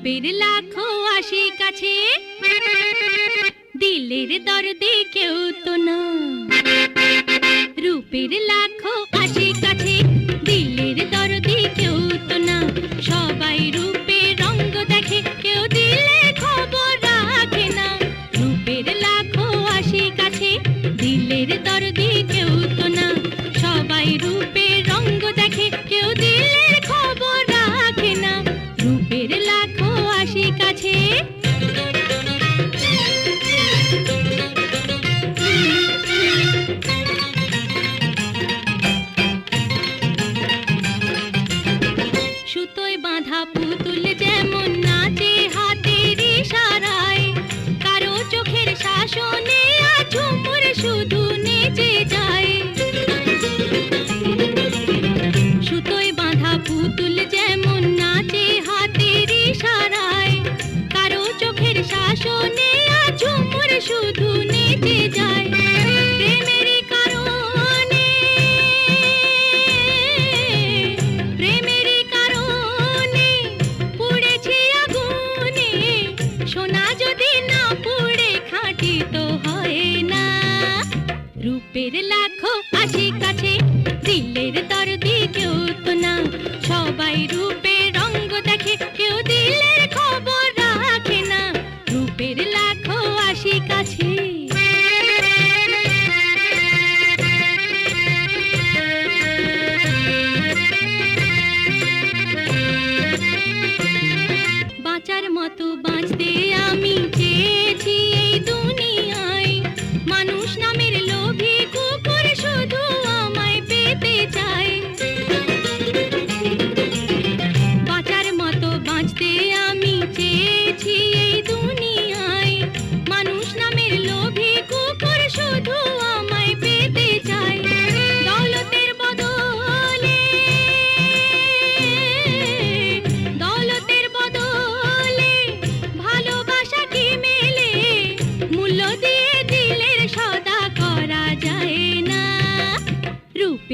রূপের লাখো আসে কাছে। দিলের দরদে কেউ তো না। রূপের লাখো সুতোয় বাঁধা পুতুল যেমন নাচে হাতের ইশারায়। কারও চোখের শাসনে আঝুমুর শুধু নেচে যায়। সুতোয় বাঁধা পুতুল যেমন নাচে হাতের ইশারায়। কারও চোখের শাসনে আঝুমুর শুধু আসে কাছে। দিলের দরদি কেউ তো সবাই রূপে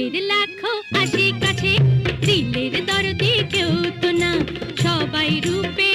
রূপের লাখো আসে কাছে দিলের দরদে কেউ তো না। সবাই রূপে